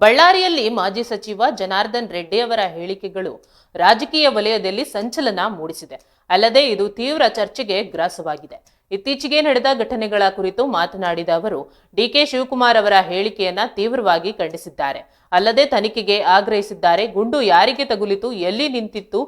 ಬಳ್ಳಾರಿಯಲ್ಲಿ ಮಾಜಿ ಸಚಿವ ಜನಾರ್ದನ್ ರೆಡ್ಡಿ ಅವರ ಹೇಳಿಕೆಗಳು ರಾಜಕೀಯ ವಲಯದಲ್ಲಿ ಸಂಚಲನ ಮೂಡಿಸಿದೆ. ಅಲ್ಲದೆ ಇದು ತೀವ್ರ ಚರ್ಚೆಗೆ ಗ್ರಾಸವಾಗಿದೆ. ಇತ್ತೀಚೆಗೆ ನಡೆದ ಘಟನೆಗಳ ಕುರಿತು ಮಾತನಾಡಿದ ಅವರು ಡಿಕೆ ಶಿವಕುಮಾರ್ ಅವರ ಹೇಳಿಕೆಯನ್ನ ತೀವ್ರವಾಗಿ ಖಂಡಿಸಿದ್ದಾರೆ. ಅಲ್ಲದೆ ತನಿಖೆಗೆ ಆಗ್ರಹಿಸಿದ್ದಾರೆ. ಗುಂಡು ಯಾರಿಗೆ ತಗುಲಿತು, ಎಲ್ಲಿ ನಿಂತಿತ್ತು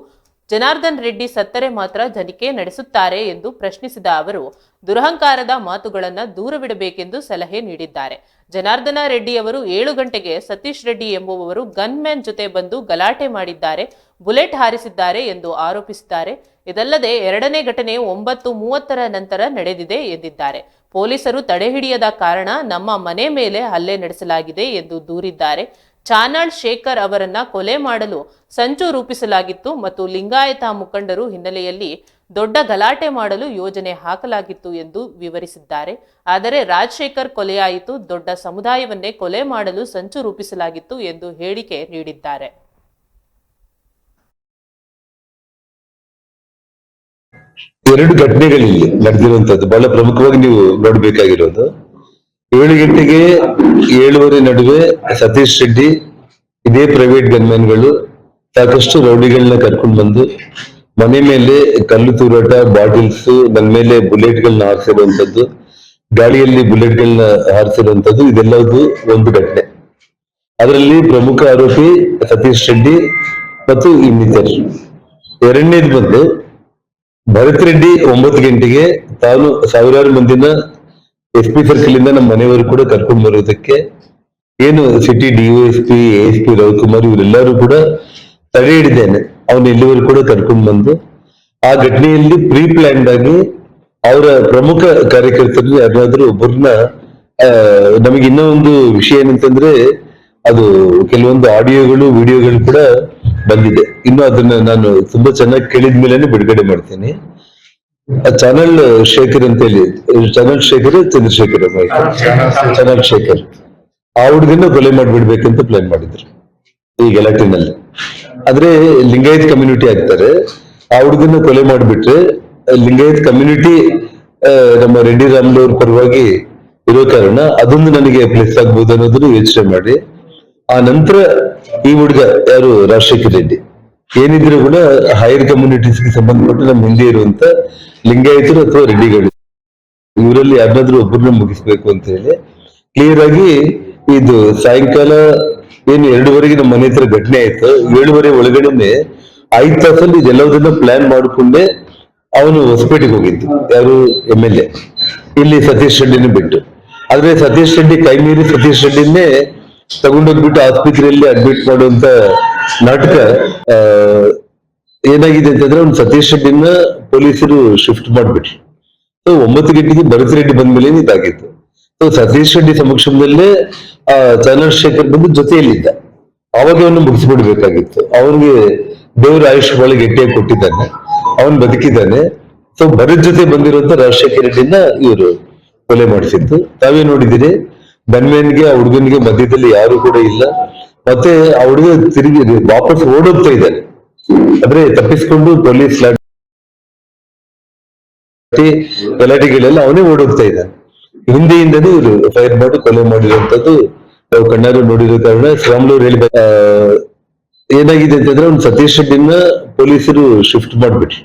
ಜನಾರ್ದನ್ ರೆಡ್ಡಿ ಸತ್ತರೆ ಮಾತ್ರ ತನಿಖೆ ನಡೆಸುತ್ತಾರೆ ಎಂದು ಪ್ರಶ್ನಿಸಿದ ಅವರು, ದುರಹಂಕಾರದ ಮಾತುಗಳನ್ನು ದೂರವಿಡಬೇಕೆಂದು ಸಲಹೆ ನೀಡಿದ್ದಾರೆ. ಜನಾರ್ದನ ರೆಡ್ಡಿ ಅವರು ಏಳು ಗಂಟೆಗೆ ಸತೀಶ್ ರೆಡ್ಡಿ ಎಂಬುವವರು ಗನ್ಮ್ಯಾನ್ ಜೊತೆ ಬಂದು ಗಲಾಟೆ ಮಾಡಿದ್ದಾರೆ, ಬುಲೆಟ್ ಹಾರಿಸಿದ್ದಾರೆ ಎಂದು ಆರೋಪಿಸಿದ್ದಾರೆ. ಇದಲ್ಲದೆ ಎರಡನೇ ಘಟನೆ ಒಂಬತ್ತು ಮೂವತ್ತರ ನಂತರ ನಡೆದಿದೆ ಎಂದಿದ್ದಾರೆ. ಪೊಲೀಸರು ತಡೆಹಿಡಿಯದ ಕಾರಣ ನಮ್ಮ ಮನೆ ಮೇಲೆ ಹಲ್ಲೆ ನಡೆಸಲಾಗಿದೆ ಎಂದು ದೂರಿದ್ದಾರೆ. ಚಾನಾಳ್ ಶೇಖರ್ ಅವರನ್ನ ಕೊಲೆ ಮಾಡಲು ಸಂಚು ರೂಪಿಸಲಾಗಿತ್ತು ಮತ್ತು ಲಿಂಗಾಯತ ಮುಖಂಡರು ಹಿನ್ನೆಲೆಯಲ್ಲಿ ದೊಡ್ಡ ಗಲಾಟೆ ಮಾಡಲು ಯೋಜನೆ ಹಾಕಲಾಗಿತ್ತು ಎಂದು ವಿವರಿಸಿದ್ದಾರೆ. ಆದರೆ ರಾಜಶೇಖರ್ ಕೊಲೆಯಾಯಿತು, ದೊಡ್ಡ ಸಮುದಾಯವನ್ನೇ ಕೊಲೆ ಮಾಡಲು ಸಂಚು ರೂಪಿಸಲಾಗಿತ್ತು ಎಂದು ಹೇಳಿಕೆ ನೀಡಿದ್ದಾರೆ. ಎರಡು ಘಟನೆಗಳಿಲ್ಲಿ ನಡೆದಿರುವಂತದ್ದು ಬಹಳ ಪ್ರಮುಖವಾಗಿ ನೀವು ನೋಡ್ಬೇಕಾಗಿರೋದು ಏಳು ಗಂಟೆಗೆ ಏಳುವರೆ ನಡುವೆ ಸತೀಶ್ ರೆಡ್ಡಿ ಇದೇ ಪ್ರೈವೇಟ್ ಗನ್ಮ್ಯಾನ್ಗಳು ಸಾಕಷ್ಟು ರೌಡಿಗಳನ್ನ ಕರ್ಕೊಂಡು ಬಂದು ಮನೆ ಮೇಲೆ ಕಲ್ಲು ತೂರಾಟ, ಬಾಟಿಲ್ಸ್ ನನ್ನ ಮೇಲೆ ಬುಲೆಟ್ಗಳನ್ನ ಹಾರಿಸಿರುವಂತದ್ದು, ಗಾಳಿಯಲ್ಲಿ ಬುಲೆಟ್ಗಳನ್ನ ಹಾರಿಸಿರುವಂತದ್ದು ಇದೆಲ್ಲವೂ ಒಂದು ಘಟನೆ. ಅದರಲ್ಲಿ ಪ್ರಮುಖ ಆರೋಪಿ ಸತೀಶ್ ರೆಡ್ಡಿ ಮತ್ತು ಇನ್ನಿತರು. ಎರಡನೇದು ಬಂದು ಭರತ್ ರೆಡ್ಡಿ ಒಂಬತ್ತು ಗಂಟೆಗೆ ತಾನು ಸಾವಿರಾರು ಮಂದಿನ ಎಸ್ ಪಿ ಸರ್ಕಲ್ ಇಂದ ನಮ್ಮ ಮನೆಯವರು ಕೂಡ ಕರ್ಕೊಂಡು ಬರೋದಕ್ಕೆ ಏನು city DOS P S P Ravikumar ಇವರೆಲ್ಲರೂ ಕೂಡ ತಡೆ ಹಿಡಿದೇನೆ. ಅವನ ಇಲ್ಲಿವರೆಗೂ ಕೂಡ ಕರ್ಕೊಂಡು ಬಂದು ಆ ಘಟನೆಯಲ್ಲಿ ಪ್ರೀ ಪ್ಲಾನ್ಡ್ ಆಗಿ ಅವರ ಪ್ರಮುಖ ಕಾರ್ಯಕರ್ತರಲ್ಲಿ ಯಾರಾದ್ರೂ ಒಬ್ಬರನ್ನ ನಮಗೆ ಇನ್ನೂ ಒಂದು ವಿಷಯ ಏನಂತಂದ್ರೆ ಅದು ಕೆಲವೊಂದು ಆಡಿಯೋಗಳು, ವಿಡಿಯೋಗಳು ಕೂಡ ಬಂದಿದೆ. ಇನ್ನು ಅದನ್ನ ನಾನು ತುಂಬಾ ಚೆನ್ನಾಗಿ ಕೇಳಿದ ಮೇಲೆ ಬಿಡುಗಡೆ ಮಾಡ್ತೀನಿ. ಚಾನಲ್ ಶೇಖರ್ ಅಂತ ಹೇಳಿ ಚಾನಲ್ ಶೇಖರ್ ಚಂದ್ರಶೇಖರ್ ಚಾನಲ್ ಶೇಖರ್. ಆ ಹುಡುಗನ ಕೊಲೆ ಮಾಡಿಬಿಡ್ಬೇಕಂತ ಪ್ಲಾನ್ ಮಾಡಿದ್ರು, ಈ ಗಲಾಟಿನಲ್ಲಿ ಆದ್ರೆ ಲಿಂಗಾಯತ್ ಕಮ್ಯುನಿಟಿ ಆಗ್ತಾರೆ, ಆ ಹುಡುಗನ ಕೊಲೆ ಮಾಡಿಬಿಟ್ರೆ ಲಿಂಗಾಯತ್ ಕಮ್ಯುನಿಟಿ ನಮ್ಮ ರೆಡ್ಡಿ ರಾಮ್ಲು ಪರವಾಗಿ ಇರೋ ಕಾರಣ ಅದೊಂದು ನನಗೆ ಪ್ಲಸ್ ಆಗ್ಬಹುದು ಅನ್ನೋದನ್ನು ಯೋಚನೆ ಮಾಡಿ. ಆ ನಂತರ ಈ ಹುಡುಗ ಯಾರು? ರಾಜಶೇಖರ್ ರೆಡ್ಡಿ. ಏನಿದ್ರು ಕೂಡ ಹೈಯರ್ ಕಮ್ಯುನಿಟೀಸ್ಗೆ ಸಂಬಂಧಪಟ್ಟು ನಮ್ಮ ಹಿಂದೆ ಇರುವಂತ ಲಿಂಗಾಯತರು ಅಥವಾ ರೆಡ್ಡಿಗಳು? ಇವರಲ್ಲಿ ಯಾರನ್ನಾದ್ರೂ ಒಬ್ಬರನ್ನ ಮುಗಿಸ್ಬೇಕು ಅಂತ ಹೇಳಿ ಕ್ಲಿಯರ್ ಆಗಿ ಇದು ಸಾಯಂಕಾಲ ಏನು ಎರಡೂವರೆಗೆ ನಮ್ಮ ಮನೆ ಹತ್ರ ಘಟನೆ ಆಯ್ತು. ಏಳುವರೆ ಒಳಗಡೆನೆ ಐದ್ ತಾಸಲ್ಲಿ ಇದೆಲ್ಲದನ್ನ ಪ್ಲಾನ್ ಮಾಡಿಕೊಂಡೆ ಅವನು ಹೊಸಪೇಟೆಗೆ ಹೋಗಿದ್ದು. ಯಾರು ಎಂ ಎಲ್ ಎ ಇಲ್ಲಿ ಸತೀಶ್ ರೆಡ್ಡಿನ ಬಿಟ್ಟು. ಆದ್ರೆ ಸತೀಶ್ ರೆಡ್ಡಿ ಕೈ ಮೀರಿ ಸತೀಶ್ ರೆಡ್ಡಿನೇ ತಗೊಂಡೋಗ್ಬಿಟ್ಟು ಆಸ್ಪತ್ರೆಯಲ್ಲಿ ಅಡ್ಮಿಟ್ ಮಾಡುವಂತ ನಾಟಕ ಏನಾಗಿದೆ ಅಂತಂದ್ರೆ ಅವ್ನು ಸತೀಶ್ ರೆಡ್ಡಿನ ಪೊಲೀಸರು ಶಿಫ್ಟ್ ಮಾಡಿಬಿಟ್ರು. ಸೊ ಒಂಬತ್ತು ಗಂಟೆಗೆ ಭರತ್ ರೆಡ್ಡಿ ಬಂದ್ಮೇಲೆ ಇದಾಗಿತ್ತು. ಸೊ ಸತೀಶ್ ರೆಡ್ಡಿ ಸಮಕ್ಷಮದಲ್ಲೇ, ಆ, ಚಂದ್ರಶೇಖರ್ ಬಂದು ಜೊತೆಯಲ್ಲಿದ್ದ. ಅವಾಗ ಅವನು ಮುಗಿಸ್ಬಿಡ್ಬೇಕಾಗಿತ್ತು. ಅವನಿಗೆ ದೇವರ ಆಯುಷ್ ಬಹಳ ಗಟ್ಟಿಯಾಗಿ ಕೊಟ್ಟಿದ್ದಾನೆ. ಅವನು ಬದುಕಿದ್ದಾನೆ. ಸೊ ಭರತ್ ಜೊತೆ ಬಂದಿರುವಂತ ರಾಜಶೇಖರ್ ರೆಡ್ಡಿನ ಇವರು ಕೊಲೆ ಮಾಡಿಸಿದ್ದು. ತಾವೇ ನೋಡಿದಿರಿ, ಗನ್ಮ್ಯಾನ್ಗೆ, ಆ ಹುಡುಗನಿಗೆ ಮಧ್ಯದಲ್ಲಿ ಯಾರು ಕೂಡ ಇಲ್ಲ. ಮತ್ತೆ ಆ ಹುಡುಗ ತಿರುಗಿ ವಾಪಸ್ ಓಡೋಗ್ತಾ ಇದ್ದಾನೆ. ಅಂದ್ರೆ ತಪ್ಪಿಸ್ಕೊಂಡು ಪೊಲೀಸ್ ಗಲಾಟೆಗಳೆಲ್ಲ ಅವನೇ ಓಡೋಗ್ತಾ ಇದ್ದಾನೆ. ಹಿಂದೆಯಿಂದನೇ ಇವರು ಫೈರ್ ಮಾಡಿ, ಕೊಲೆ ಮಾಡಿರುವಂತದ್ದು ನಾವು ಕಣ್ಣಾರು ನೋಡಿರೋ ಕಾರಣ ಶ್ರಾಮ್ಲೂರ್ ಹೇಳಿ ಏನಾಗಿದೆ ಅಂತಂದ್ರೆ ಅವ್ನು ಸತೀಶ್ ರೆಡ್ಡಿನ ಪೊಲೀಸರು ಶಿಫ್ಟ್ ಮಾಡ್ಬಿಟ್ರು.